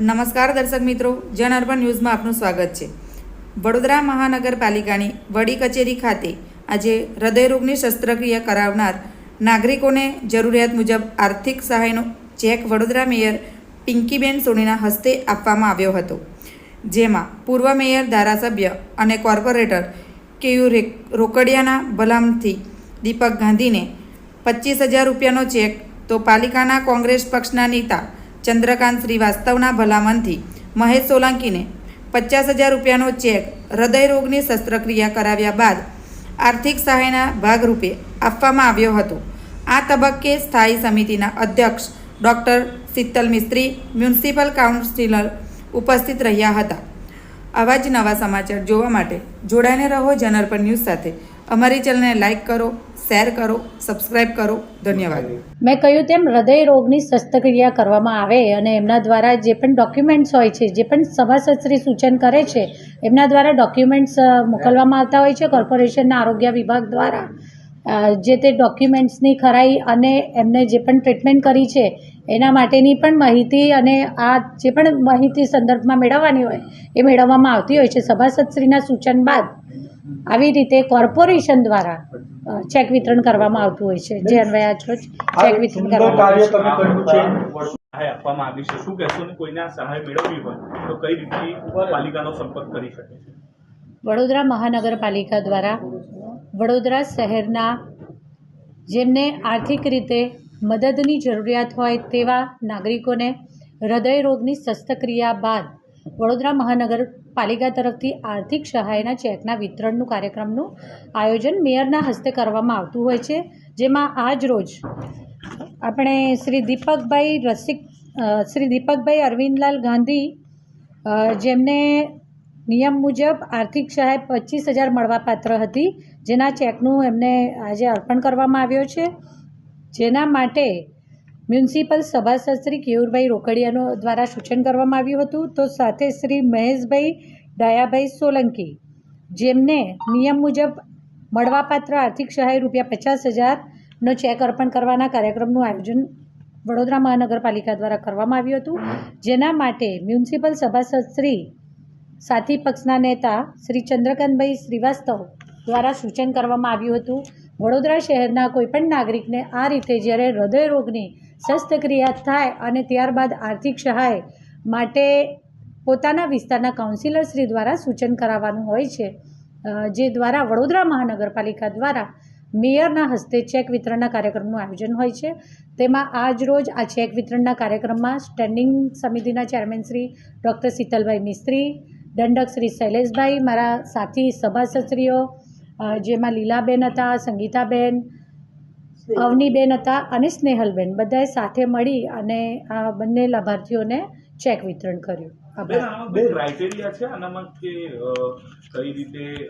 નમસ્કાર દર્શક મિત્રો, જન અર્બન ન્યૂઝમાં આપનું સ્વાગત છે. વડોદરા મહાનગરપાલિકાની વડી કચેરી ખાતે આજે હૃદયરોગની શસ્ત્રક્રિયા કરાવનાર નાગરિકોને જરૂરિયાત મુજબ આર્થિક સહાયનો ચેક વડોદરા મેયર પિંકીબેન સોનીના હસ્તે આપવામાં આવ્યો હતો. જેમાં પૂર્વ મેયર, ધારાસભ્ય અને કોર્પોરેટર કેયુ રોકડિયાના ભલામથી દીપક ગાંધીને પચીસ હજાર રૂપિયાનો ચેક, તો પાલિકાના કોંગ્રેસ પક્ષના નેતા ચંદ્રકાંત શ્રીવાસ્તવના ભલામણથી મહેશ સોલંકીને પચાસ હજાર રૂપિયાનો ચેક હૃદયરોગની શસ્ત્રક્રિયા કરાવ્યા બાદ આર્થિક સહાયના ભાગરૂપે આપવામાં આવ્યો હતો. આ તબક્કે સ્થાયી સમિતિના અધ્યક્ષ doctor Shital Mistry, municipal councillor ઉપસ્થિત રહ્યા હતા. આવા જ નવા સમાચાર જોવા માટે જોડાઈને રહો જનરપર ન્યૂઝ સાથે. અમારી ચેનલને લાઇક કરો, શેર કરો, સબસ્ક્રાઇબ કરો. ધન્યવાદ. મેં કહ્યું તેમ, હૃદય રોગની શસ્ત્રક્રિયા કરવામાં આવે અને એમના દ્વારા જે પણ ડોક્યુમેન્ટ્સ હોય છે, જે પણ સભાસદશ્રી સૂચન કરે છે, એમના દ્વારા ડોક્યુમેન્ટ્સ મોકલવામાં આવતા હોય છે કોર્પોરેશનના આરોગ્ય વિભાગ દ્વારા. જે તે ડોક્યુમેન્ટ્સની ખરાઈ અને એમને જે પણ ટ્રીટમેન્ટ કરી છે, એના માટેની પણ માહિતી અને આ જે પણ માહિતી સંદર્ભમાં મેળવવાની હોય, એ મેળવવામાં આવતી હોય છે. સભાસદશ્રીના સૂચન બાદ આવી રીતે કોર્પોરેશન દ્વારા ચેક વિતરણ કરવામાં આવતું હોય છે. જે અન્વયે આજ રોજ ચેક વિતરણ કરવામાં કાર્ય આવ્યું છે. તમે કર્યું છે. સહાય આપવામાં આવી છે. શું કહેશો ને? કોઈને સહાય મેળવવી હોય તો કઈ રીતે પાલિકાનો સંપર્ક કરી શકે છે? વડોદરા મહાનગરપાલિકા દ્વારા વડોદરા શહેરના જેમને આર્થિક રીતે મદદની જરૂરિયાત હોય તેવા નાગરિકોને હૃદય રોગની શસ્ત્રક્રિયા બાદ વડોદરા મહાનગરપાલિકા તરફથી આર્થિક સહાયના ચેકના વિતરણનું કાર્યક્રમનું આયોજન મેયરના હસ્તે કરવામાં આવતું હોય છે, જેમાં આજ રોજ આપણે શ્રી દીપકભાઈ રસિક શ્રી દીપકભાઈ અરવિંદલાલ ગાંધી જેમને નિયમ મુજબ આર્થિક સહાય પચીસ હજાર મળવાપાત્ર હતી, જેના ચેકનું એમને આજે અર્પણ કરવામાં આવ્યો છે. જેના માટે મ્યુનિસિપલ સભાસદ શ્રી કેયુરભાઈ રોકડિયાનો દ્વારા સૂચન કરવામાં આવ્યું હતું. તો સાથે શ્રી મહેશભાઈ ડાયાભાઈ સોલંકી, જેમને નિયમ મુજબ મળવાપાત્ર આર્થિક સહાય રૂપિયા પચાસ હજારનો ચેક અર્પણ કરવાના કાર્યક્રમનું આયોજન વડોદરા મહાનગરપાલિકા દ્વારા કરવામાં આવ્યું હતું. જેના માટે મ્યુનિસિપલ સભાસદ શ્રી સાથી પક્ષના નેતા શ્રી ચંદ્રકાંતભાઈ શ્રીવાસ્તવ દ્વારા સૂચન કરવામાં આવ્યું હતું. વડોદરા શહેરના કોઈપણ નાગરિકને આ રીતે જ્યારે હૃદય રોગની શસ્ત્રક્રિયા થાય અને ત્યારબાદ આર્થિક સહાય માટે પોતાના વિસ્તારના કાઉન્સિલરશ્રી દ્વારા સૂચન કરાવવાનું હોય છે. જે દ્વારા વડોદરા મહાનગરપાલિકા દ્વારા મેયરના હસ્તે ચેક વિતરણના કાર્યક્રમનું આયોજન હોય છે. તેમાં આજ રોજ આ ચેક વિતરણના કાર્યક્રમમાં સ્ટેન્ડિંગ સમિતિના ચેરમેન શ્રી ડૉક્ટર શીતલભાઈ મિસ્ત્રી, દંડક શ્રી શૈલેષભાઈ, મારા સાથી સભાસદશ્રીઓ જેમાં લીલાબેન હતા, સંગીતાબેન અવનીબેન હતા અને સ્નેહલબેન. બધાએ સાથે મળી અને આ બંને લાભાર્થીઓને ચેક વિતરણ કર્યું. બેન આમાં ક્રાઇટેરિયા છે આનામાં કે કઈ રીતે